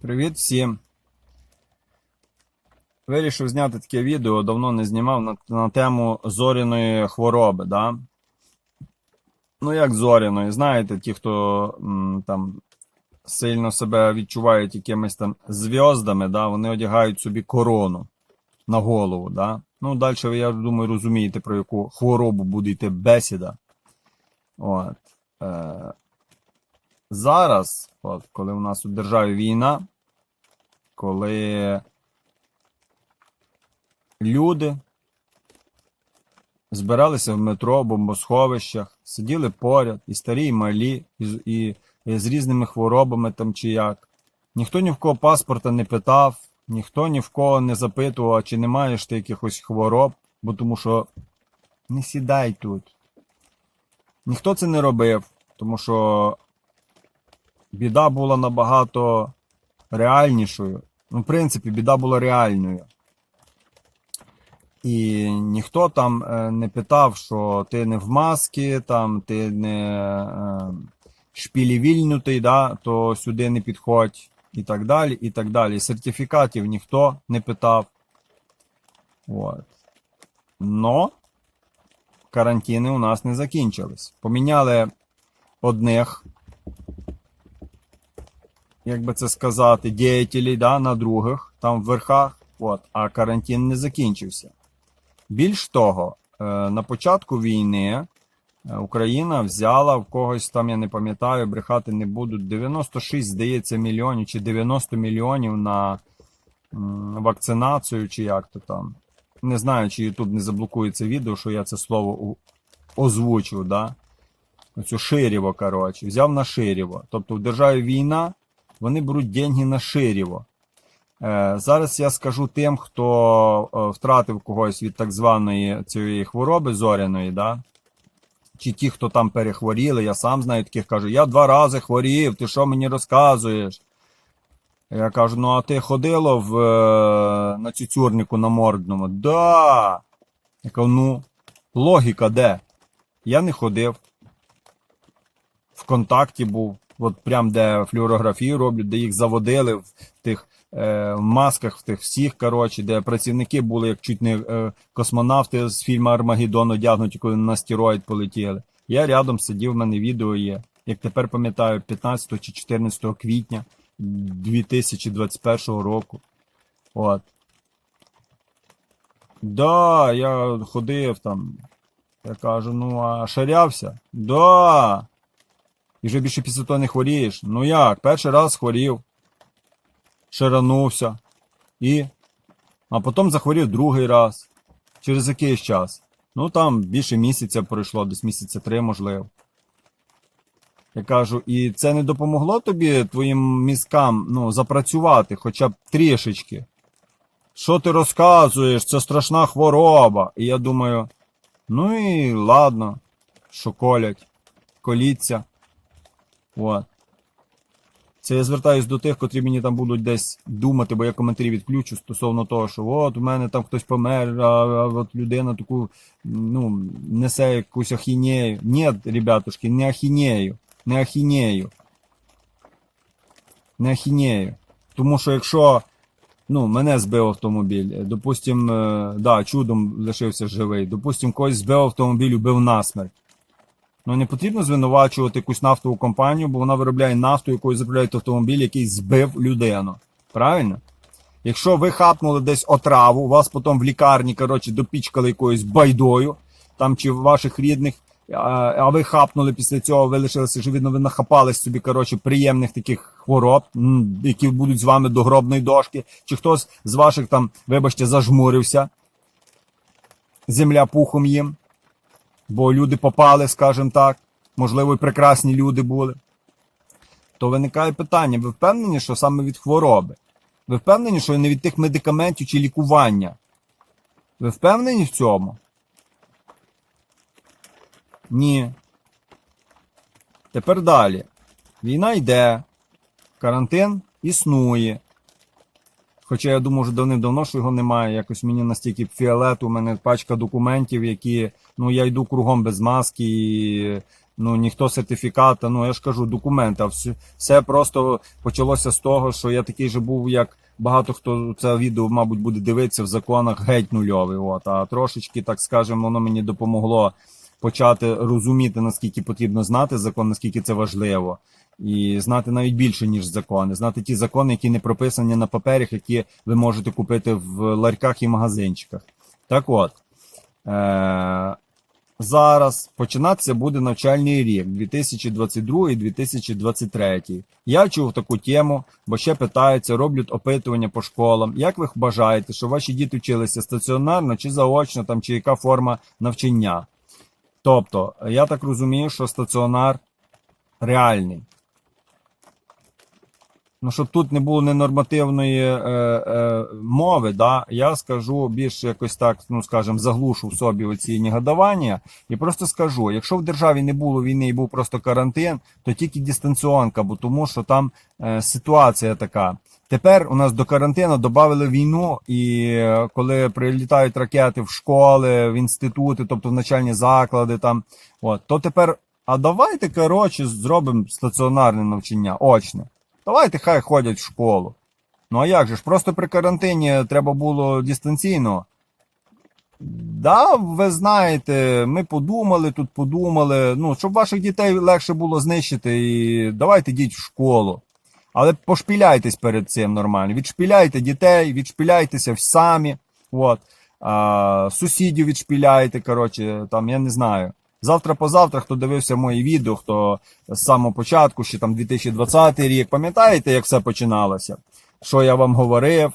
Привіт всім. Вирішив зняти таке відео, давно не знімав на, на тему зоряної хвороби, да? Ну, як зоряної, знаєте, ті, хто м, там сильно себе відчувають якимись там зв'яздами, да? вони одягають собі корону на голову, да? Ну, далі ви, я думаю, розумієте, про яку хворобу буде йти бесіда. От. Е, зараз, от, коли у нас у державі війна, коли люди збиралися в метро, бомбосховищах, сиділи поряд, і старі, і малі, і, і, і з різними хворобами там чи як. Ніхто ні в кого паспорта не питав, ніхто ні в кого не запитував, чи не маєш ти якихось хвороб, бо тому що не сідай тут. Ніхто це не робив, тому що біда була набагато реальнішою. Ну, в принципі, біда була реальною. І ніхто там е, не питав, що ти не в масці, там ти не е, шпілівільнутий, да, то сюди не підходь, і так далі, і так далі. Сертифікатів ніхто не питав. От. Но карантини у нас не закінчились. Поміняли одних, як би це сказати, діятелей да, на других, там в верхах, от, а карантин не закінчився. Більш того, е, на початку війни е, Україна взяла в когось там, я не пам'ятаю, брехати не буду, 96, здається, мільйонів чи 90 мільйонів на вакцинацію, чи як то там. Не знаю, чи YouTube не заблокує це відео, що я це слово у- озвучив, да? Оцю ширіво, коротше, взяв на ширіво. Тобто в державі війна, вони беруть деньги на ширіво. Е, зараз я скажу тим, хто е, втратив когось від так званої цієї хвороби зоряної, да? чи ті, хто там перехворіли, я сам знаю таких кажу, я два рази хворів, ти що мені розказуєш? Я кажу, ну а ти ходила в, е, на цюцюрнику на мордному? Да. Я кажу, ну, логіка де? Я не ходив. В контакті був, от прям де флюорографію роблять, де їх заводили в тих е, масках, в тих всіх, коротше, де працівники були, як чуть не е, космонавти з фільму Армагеддон одягнуті, коли на стероїд полетіли. Я рядом сидів, в мене відео є. Як тепер пам'ятаю, 15 чи 14 квітня 2021 року. От. Да, я ходив там. Я кажу, ну а шарявся? Да. І вже більше після того не хворієш. Ну як? Перший раз хворів, шаранувся. І. А потім захворів другий раз. Через якийсь час. Ну там більше місяця пройшло, десь місяця три, можливо. Я кажу, і це не допомогло тобі твоїм мізкам ну, запрацювати хоча б трішечки. Що ти розказуєш? Це страшна хвороба. І я думаю, ну і ладно, що колять, коліться. От. Це я звертаюсь до тих, котрі мені там будуть десь думати, бо я коментарі відключу стосовно того, що от у мене там хтось помер, а, а от людина таку ну, несе якусь ахінею. Ні, ребятушки, не ахінею. Не ахінею. Не ахінею. Тому що якщо ну, мене збив автомобіль, е, допустим, е, да, чудом лишився живий, допустим, когось збив автомобіль, убив насмерть. Ну не потрібно звинувачувати якусь нафтову компанію, бо вона виробляє нафту, якою заправляють автомобіль, який збив людину. Правильно? Якщо ви хапнули десь отраву, вас потім в лікарні, коротше, допічкали якоюсь байдою, там чи ваших рідних, а, ви хапнули після цього, ви лишилися живі, ну ви нахапались собі, коротше, приємних таких хвороб, які будуть з вами до гробної дошки, чи хтось з ваших там, вибачте, зажмурився, земля пухом їм бо люди попали, скажімо так, можливо, і прекрасні люди були. То виникає питання: ви впевнені, що саме від хвороби? Ви впевнені, що не від тих медикаментів чи лікування? Ви впевнені в цьому? Ні. Тепер далі. Війна йде, карантин існує. Хоча я думаю, вже давним-давно, що його немає. Якось мені настільки фіолет, у мене пачка документів, які. Ну, я йду кругом без маски, і Ну ніхто сертифіката, ну я ж кажу, документа. Все, все просто почалося з того, що я такий же був, як багато хто це відео, мабуть, буде дивитися в законах геть нульовий. От, а трошечки, так скажемо, воно мені допомогло почати розуміти, наскільки потрібно знати закон, наскільки це важливо. І знати навіть більше, ніж закони, знати ті закони, які не прописані на паперах, які ви можете купити в ларьках і магазинчиках. Так от, е- зараз починатися буде навчальний рік 2022-2023. Я чув таку тему, бо ще питаються, роблять опитування по школам. Як ви бажаєте, щоб ваші діти вчилися стаціонарно чи заочно, там, чи яка форма навчання? Тобто, я так розумію, що стаціонар реальний. Ну, щоб тут не було ненормативної е, е, мови, да, я скажу більш якось так, ну скажімо, заглушу в собі оці негодування і просто скажу: якщо в державі не було війни і був просто карантин, то тільки дистанціонка, бо тому що там е, ситуація така. Тепер у нас до карантину додали війну, і е, коли прилітають ракети в школи, в інститути, тобто в начальні заклади, там, от, то тепер, а давайте, коротше, зробимо стаціонарне навчання, очне. Давайте хай ходять в школу. Ну а як же ж? Просто при карантині треба було дистанційно. Да, ви знаєте, ми подумали, тут подумали. Ну, щоб ваших дітей легше було знищити, і давайте йдіть в школу. Але пошпіляйтесь перед цим нормально. Відшпіляйте дітей, відшпіляйтеся самі. От. А, сусідів відшпіляйте, коротше, там, я не знаю. Завтра позавтра, хто дивився мої відео, хто з самого початку, ще там 2020 рік, пам'ятаєте, як все починалося? Що я вам говорив?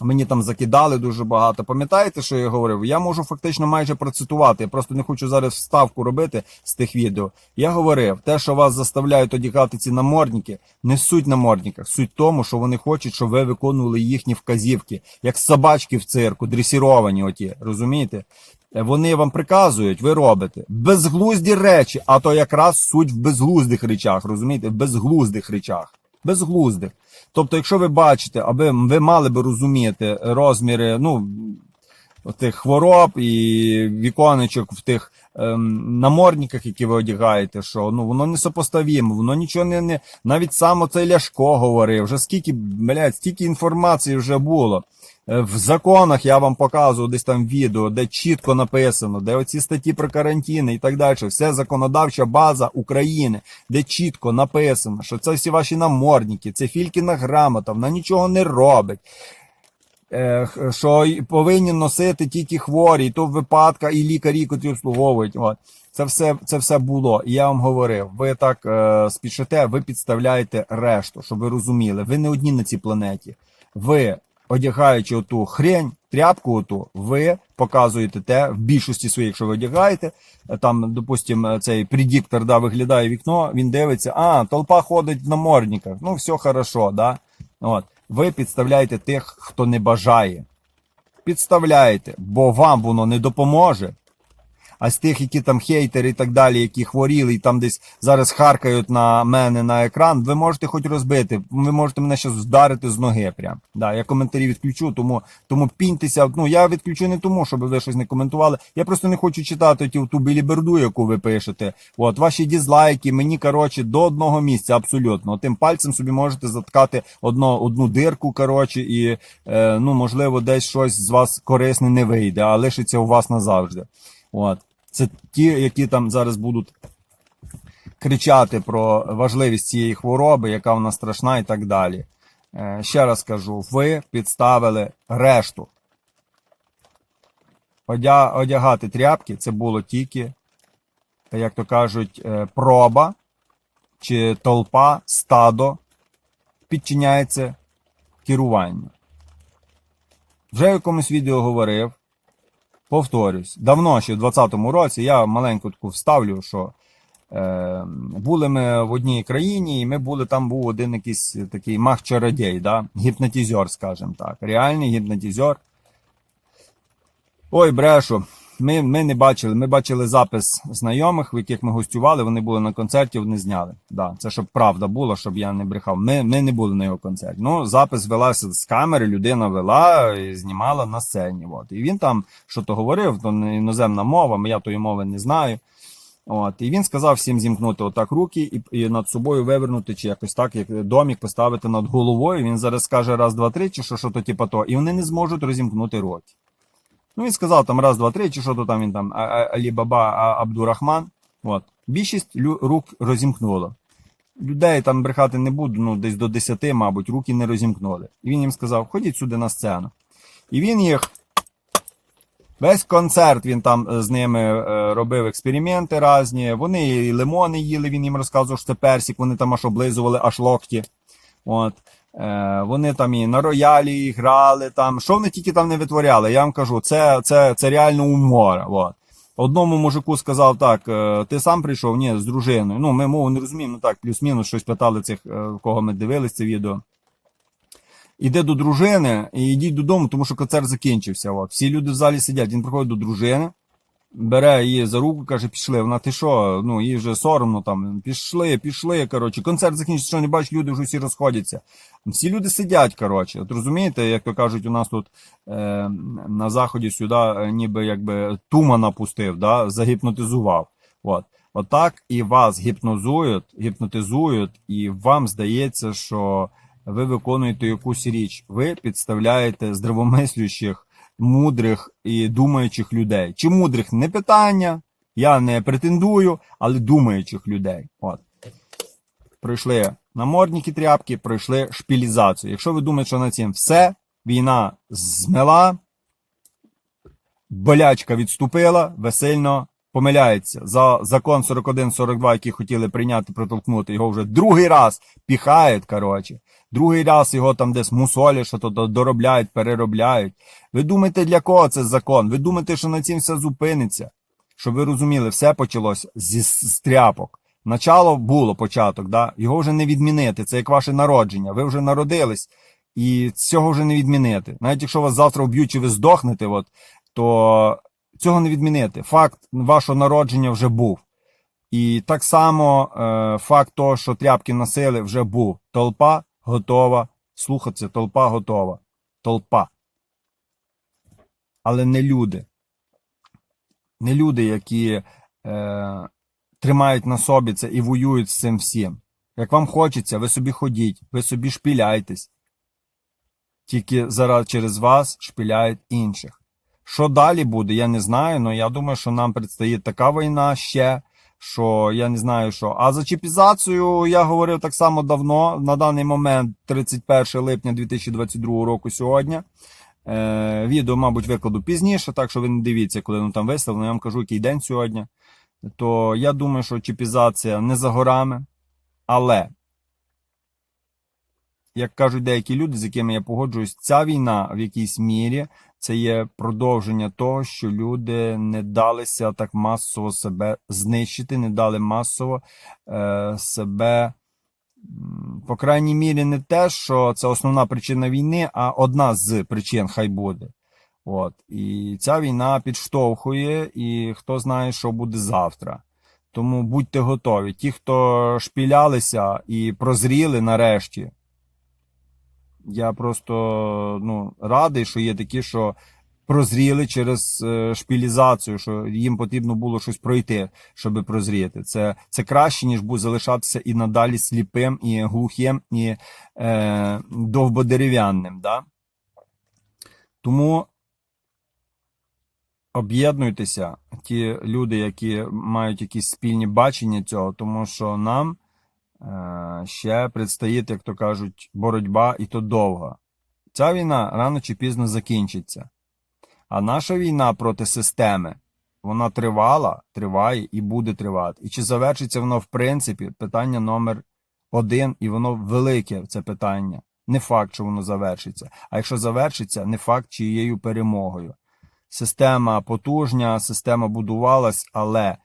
Мені там закидали дуже багато. Пам'ятаєте, що я говорив? Я можу фактично майже процитувати. Я просто не хочу зараз вставку робити з тих відео. Я говорив, те, що вас заставляють одягати ці намордники, не суть намордниках. Суть тому, що вони хочуть, щоб ви виконували їхні вказівки, як собачки в цирку, дресіровані оті, розумієте? Вони вам приказують, ви робите безглузді речі, а то якраз суть в безглуздих речах, розумієте? В безглуздих речах. Безглуздих. Тобто, якщо ви бачите, аби ви мали би розуміти розміри, ну, тих хвороб і віконечок в тих ем, намордниках, які ви одягаєте, що ну воно не сопоставімо, воно нічого не, не навіть сам оцей Ляшко говорив, вже скільки, блядь, стільки інформації вже було. Е, В законах я вам показував десь там відео, де чітко написано, де оці статті про карантини і так далі. Все законодавча база України, де чітко написано, що це всі ваші намордники, це фількіна грамота, вона нічого не робить. Е, Що повинні носити тільки хворі, то випадка, і лікарі, котрі обслуговують. От. Це все, це все було. Я вам говорив, ви так е, спішите, ви підставляєте решту, щоб ви розуміли. Ви не одні на цій планеті. Ви, одягаючи оту хрень, тряпку оту, ви показуєте те, в більшості своїх, якщо ви одягаєте, е, там, допустим, цей предіктор да, виглядає вікно, він дивиться, а, толпа ходить в намордниках, ну все хорошо, да? От. Ви підставляєте тих, хто не бажає. Підставляєте, бо вам воно не допоможе. А з тих, які там хейтери і так далі, які хворіли і там десь зараз харкають на мене на екран, ви можете хоч розбити. Ви можете мене щас вдарити з ноги. Прям. Да, я коментарі відключу, тому, тому піньтеся. Ну я відключу не тому, щоб ви щось не коментували. Я просто не хочу читати ті, ту біліберду, яку ви пишете. От ваші дізлайки, мені коротше до одного місця, абсолютно. Тим пальцем собі можете заткати одно, одну дирку, коротше, і е, ну можливо, десь щось з вас корисне не вийде, а лишиться у вас назавжди. От. Це ті, які там зараз будуть кричати про важливість цієї хвороби, яка вона страшна і так далі. Е, ще раз кажу, ви підставили решту. Одягати тряпки це було тільки, як то кажуть, е, проба чи толпа, стадо підчиняється керуванню. Вже в якомусь відео говорив, повторюсь, давно ще в 2020 році я маленьку таку вставлю, що е, були ми в одній країні, і ми були там був один якийсь такий мах чародій, да? гіпнотізер, скажімо так. Реальний гіпнотізер. Ой, брешу. Ми, ми не бачили. Ми бачили запис знайомих, в яких ми гостювали. Вони були на концерті, вони зняли. Да, це щоб правда була, щоб я не брехав. Ми, ми не були на його концерті. Ну, запис велася з камери, людина вела і знімала на сцені. От. І він там що то говорив, то іноземна мова, я тої мови не знаю. От, і він сказав всім зімкнути отак руки і, і над собою вивернути, чи якось так, як домік поставити над головою. Він зараз скаже раз, два, три, чи що, що то, типа то, і вони не зможуть розімкнути руки. Ну, він сказав там раз, два, три, чи що то там він там А- А- Алі Баба А- Абдурахман. От. Більшість рук розімкнуло. Людей там брехати не буду, ну десь до 10, мабуть, руки не розімкнули. І він їм сказав: ходіть сюди на сцену. І він їх. Весь концерт він там е, з ними е, робив експерименти різні. Вони і лимони їли, він їм розказував, що це персик, вони там аж облизували аж локті. От. Е, вони там і на роялі грали, там, що вони тільки там не витворяли. Я вам кажу, це, це, це реально умора. От. Одному мужику сказав так: е, ти сам прийшов? Ні, з дружиною. Ну, ми мову не розуміємо, ну так, плюс-мінус щось питали цих, е, кого ми дивились це відео. Іде до дружини і йдіть додому, тому що концерт закінчився. От. Всі люди в залі сидять. Він приходить до дружини, бере її за руку, каже, пішли. Вона ти що? Ну, їй вже соромно там. Пішли, пішли. Коротше, концерт закінчився, що не бачиш, люди вже всі розходяться. Всі люди сидять, коротше. От розумієте, як то кажуть, у нас тут е, на заході сюди е, ніби якби тумана пустив, да, загіпнотизував. От. Отак і вас гіпнозують, гіпнотизують, і вам здається, що ви виконуєте якусь річ. Ви підставляєте здравомислюючих, мудрих і думаючих людей. Чи мудрих не питання, я не претендую, але думаючих людей. От. Пройшли намордники тряпки, пройшли шпілізацію. Якщо ви думаєте, що на цим все, війна змела, болячка відступила, ви сильно помиляється. За закон 41-42, який хотіли прийняти, протолкнути, його вже другий раз піхають, коротше. Другий раз його там десь мусолять, що то доробляють, переробляють. Ви думаєте, для кого це закон? Ви думаєте, що на цим все зупиниться? Щоб ви розуміли, все почалося зі з. Начало було початок, да? його вже не відмінити. Це як ваше народження. Ви вже народились, і цього вже не відмінити. Навіть якщо вас завтра вб'ють чи ви здохнете, от, то цього не відмінити. Факт вашого народження вже був. І так само е, факт того, що тряпки носили, вже був. Толпа готова слухатися, толпа готова. Толпа. Але не люди. Не люди, які е, тримають на собі це і воюють з цим всім. Як вам хочеться, ви собі ходіть, ви собі шпіляйтесь. Тільки зараз через вас шпіляють інших. Що далі буде, я не знаю, але я думаю, що нам предстоїть така війна ще, що я не знаю що. А за чіпізацію я говорив так само давно, на даний момент, 31 липня 2022 року сьогодні. Е, відео, мабуть, викладу пізніше, так що ви не дивіться, коли воно там виставлено. Я вам кажу, який день сьогодні. То я думаю, що чіпізація не за горами, але, як кажуть деякі люди, з якими я погоджуюсь, ця війна в якійсь мірі це є продовження того, що люди не далися так масово себе знищити, не дали масово е, себе. По крайній мірі, не те, що це основна причина війни, а одна з причин хай буде. От. І ця війна підштовхує, і хто знає, що буде завтра. Тому будьте готові. Ті, хто шпілялися і прозріли нарешті, я просто ну, радий, що є такі, що прозріли через е, шпілізацію, що їм потрібно було щось пройти, щоб прозріти. Це, це краще, ніж буде залишатися і надалі сліпим, і глухим, і е, довбодерев'яним. Да? Тому об'єднуйтеся, ті люди, які мають якісь спільні бачення цього, тому що нам ще предстоїть, як то кажуть, боротьба і то довга. Ця війна рано чи пізно закінчиться. А наша війна проти системи, вона тривала, триває і буде тривати. І чи завершиться воно в принципі, питання номер один, і воно велике це питання. Не факт, що воно завершиться. А якщо завершиться, не факт чиєю перемогою. Система потужня, система будувалась, але е,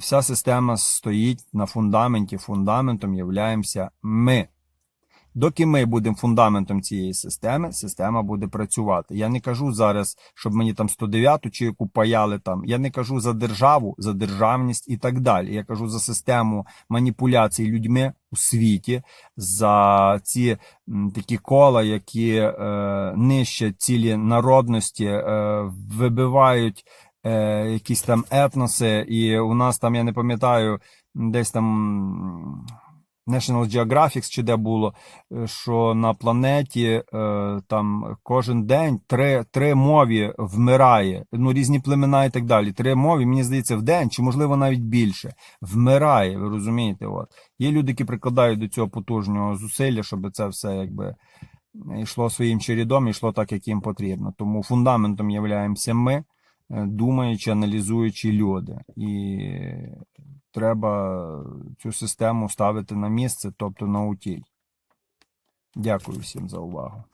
вся система стоїть на фундаменті. Фундаментом являємося ми. Доки ми будемо фундаментом цієї системи, система буде працювати. Я не кажу зараз, щоб мені там 109-ту чи яку паяли там. Я не кажу за державу, за державність і так далі. Я кажу за систему маніпуляцій людьми у світі, за ці такі кола, які е, нищать цілі народності, е, вибивають е, якісь там етноси, і у нас там, я не пам'ятаю, десь там National Geographic чи де було, е, що на планеті е, там кожен день три, три мові вмирає, ну різні племена і так далі. Три мові, мені здається, в день, чи можливо навіть більше, вмирає. Ви розумієте? От є люди, які прикладають до цього потужного зусилля, щоб це все якби йшло своїм чередом, йшло так, як їм потрібно. Тому фундаментом являємося ми, думаючи, аналізуючи люди. І треба цю систему ставити на місце, тобто на утіль. Дякую всім за увагу.